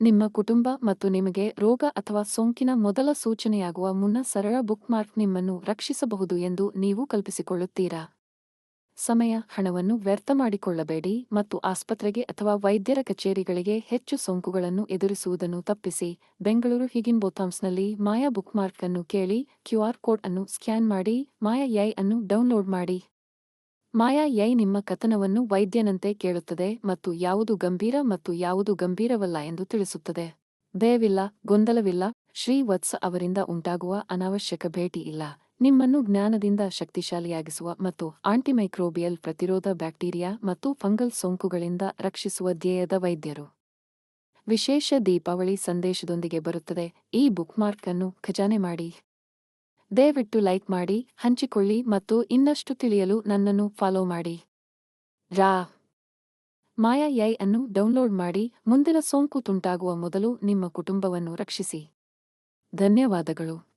ನಿಮ್ಮ ಕುಟುಂಬ ಮತ್ತು ನಿಮಗೆ ರೋಗ ಅಥವಾ ಸೋಂಕಿನ ಮೊದಲ ಸೂಚನೆಯಾಗುವ ಮುನ್ನ ಸರಳ ಬುಕ್ಮಾರ್ಕ್ ನಿಮ್ಮನ್ನು ರಕ್ಷಿಸಬಹುದು ಎಂದು ನೀವು ಕಲ್ಪಿಸಿಕೊಳ್ಳುತ್ತೀರಾ? ಸಮಯ, ಹಣವನ್ನು ವ್ಯರ್ಥ ಮಾಡಿಕೊಳ್ಳಬೇಡಿ ಮತ್ತು ಆಸ್ಪತ್ರೆಗೆ ಅಥವಾ ವೈದ್ಯರ ಕಚೇರಿಗಳಿಗೆ ಹೆಚ್ಚು ಸೋಂಕುಗಳನ್ನು ಎದುರಿಸುವುದನ್ನು ತಪ್ಪಿಸಿ. ಬೆಂಗಳೂರು ಹಿಗಿನ್ಬೋಥಾಮ್ಸ್ನಲ್ಲಿ ಮಾಯಾ ಬುಕ್ಮಾರ್ಕ್ ಅನ್ನು ಕೇಳಿ ಕ್ಯೂಆರ್ ಕೋಡ್ ಅನ್ನು ಸ್ಕ್ಯಾನ್ ಮಾಡಿ, ಮಾಯಾ ಯೈ ಅನ್ನು ಡೌನ್ಲೋಡ್ ಮಾಡಿ. ಮಾಯಾ ಯೈ ನಿಮ್ಮ ಕಥನವನ್ನು ವೈದ್ಯನಂತೆ ಕೇಳುತ್ತದೆ ಮತ್ತು ಯಾವುದು ಗಂಭೀರ ಮತ್ತು ಯಾವುದು ಗಂಭೀರವಲ್ಲ ಎಂದು ತಿಳಿಸುತ್ತದೆ. ದಯವಿಲ್ಲ, ಗೊಂದಲವಿಲ್ಲ, ಶ್ರೀ ವತ್ಸ ಅವರಿಂದ ಉಂಟಾಗುವ ಅನಾವಶ್ಯಕ ಭೇಟಿ ಇಲ್ಲ. ನಿಮ್ಮನ್ನು ಜ್ಞಾನದಿಂದ ಶಕ್ತಿಶಾಲಿಯಾಗಿಸುವ ಮತ್ತು ಆಂಟಿಮೈಕ್ರೋಬಿಯಲ್ ಪ್ರತಿರೋಧ ಬ್ಯಾಕ್ಟೀರಿಯಾ ಮತ್ತು ಫಂಗಲ್ ಸೋಂಕುಗಳಿಂದ ರಕ್ಷಿಸುವ ಧ್ಯೇಯದ ವೈದ್ಯರು. ವಿಶೇಷ ದೀಪಾವಳಿ ಸಂದೇಶದೊಂದಿಗೆ ಬರುತ್ತದೆ. ಈ ಬುಕ್ಮಾರ್ಕ್ ಅನ್ನು ಖಜಾನೆ ಮಾಡಿ. ದಯವಿಟ್ಟು ಲೈಕ್ ಮಾಡಿ, ಹಂಚಿಕೊಳ್ಳಿ ಮತ್ತು ಇನ್ನಷ್ಟು ತಿಳಿಯಲು ನನ್ನನ್ನು ಫಾಲೋ ಮಾಡಿ. ರಾ. ಮಾಯಾ ಯೈ ಅನ್ನು ಡೌನ್ಲೋಡ್ ಮಾಡಿ, ಮುಂದಿನ ಸೋಂಕು ತುಂಟಾಗುವ ಮೊದಲು ನಿಮ್ಮ ಕುಟುಂಬವನ್ನು ರಕ್ಷಿಸಿ. ಧನ್ಯವಾದಗಳು.